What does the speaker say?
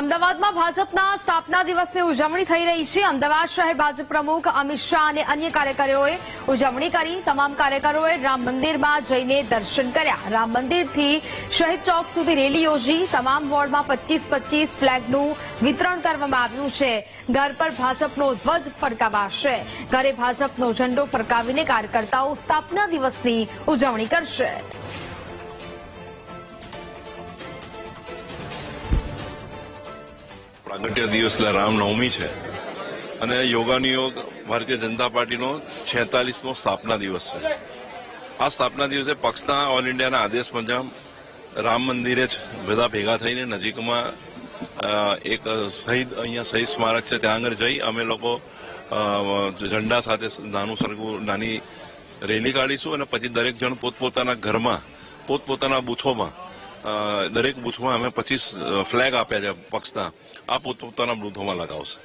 અમદાવાદમાં ભાજપના સ્થાપના દિવસની ઉજવણી થઈ રહી છે. અમદાવાદ શહેર ભાજપ પ્રમુખ અમિત શાહ અને અન્ય કાર્યકરોએ ઉજવણી કરી. તમામ કાર્યકરોએ રામ મંદિરમાં જઈને દર્શન કર્યા. રામ મંદિરથી શહીદ ચોક સુધી રેલી યોજી. તમામ વોર્ડમાં પચીસ પચીસ ફ્લેગનું વિતરણ કરવામાં આવ્યું છે. ઘર પર ભાજપનો ધ્વજ ફરકાવાશે. ઘરે ભાજપનો ઝંડો ફરકાવીને કાર્યકર્તાઓ સ્થાપના દિવસની ઉજવણી કરશે. પ્રાગટ્ય દિવસ એટલે રામનવમી છે. અને યોગાની યોગ ભારતીય જનતા પાર્ટીનો છેતાલીસમો સ્થાપના દિવસ છે. આ સ્થાપના દિવસે પક્ષના ઓલ ઇન્ડિયાના આદેશ મુજબ રામ મંદિરે જ બધા ભેગા થઈને નજીકમાં એક શહીદ અહીંયા શહીદ સ્મારક છે, ત્યાં આગળ જઈ અમે લોકો ઝંડા સાથે નાનું સરખું નાની રેલી કાઢીશું અને પછી દરેક જણ પોતપોતાના ઘરમાં, પોતપોતાના બૂથોમાં દરેક બૂથમાં અમે પચીસ ફ્લેગ આપ્યા છે પક્ષના આ પોતપોતાના બૂથોમાં લગાવશે